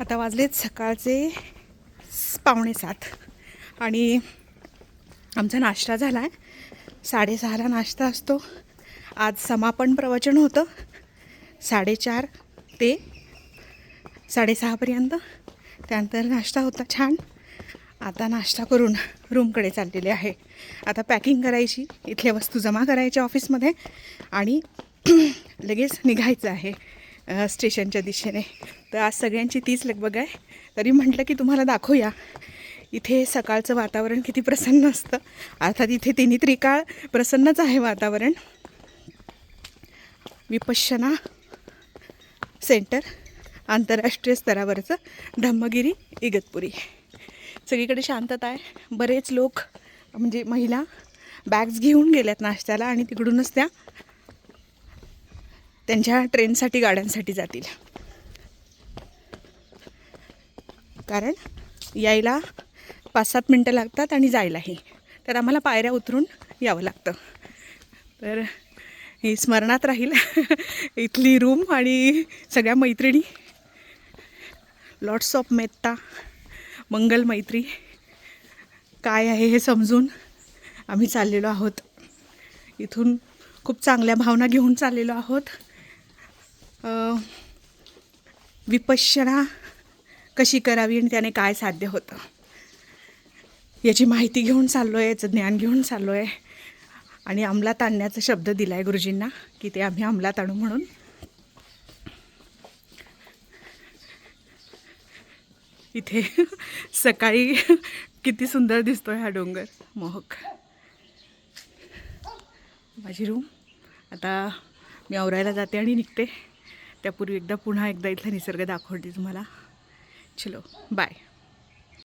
आता वाजलेत सकाळचे पावणेसात पावणे सात. आणि आमचा नाश्ता झाला आहे साडेसहाला नाश्ता असतो. आज समापन प्रवचन होतं. साडेचार ते साडेसहापर्यंत त्यानंतर नाश्ता होता छान. आता नाश्ता करून रूमकडे चाललेले आहे. आता पॅकिंग करायची. इथल्या वस्तू जमा करायच्या ऑफिसमध्ये. आणि लगेच निघायचं आहे. स्टेशनच्या दिशेने. तर आज सगळ्यांची तीच लगबग आहे. तरी म्हटलं की तुम्हाला दाखवूया. इथे सकाळचं वातावरण किती प्रसन्न असतं. अर्थात इथे तिन्ही त्रिकाळ प्रसन्नच आहे वातावरण. विपश्यना सेंटर आंतरराष्ट्रीय स्तरावरचं धम्मगिरी इगतपुरी. सगळीकडे शांतता आहे. बरेच लोक म्हणजे महिला बॅग्स घेऊन गेल्यात नाश्त्याला आणि तिकडूनच त्या त्यांच्या ट्रेनसाठी गाड्यांसाठी जातील. कारण यायला पाच सात मिनटं लागतात आणि जायलाही. तर आम्हाला पायऱ्या उतरून यावं लागतं. तर ही स्मरणात राहील इथली रूम आणि सगळ्या मैत्रिणी. लॉट्स ऑफ मेत्ता मंगल मैत्री. काय आहे हे समजून आम्ही चाललेलो आहोत. इथून खूप चांगल्या भावना घेऊन चाललेलो आहोत. विपश्यना कशी करावी आणि त्याने काय साध्य होतं? याची माहिती घेऊन चाललो आहे याचं ज्ञान घेऊन चाललो आहे आणि अंमलात आणण्याचा शब्द दिला आहे गुरुजींना की ते आम्ही अंमलात आणू म्हणून. इथे सकाळी किती सुंदर दिसतोय हा डोंगर मोहक. माझी रूम आता मी आवरायला जाते आणि निघते. त्यापूर्वी एकदा पुन्हा एकदा इथला निसर्ग दाखवते तुम्हाला. चलो बाय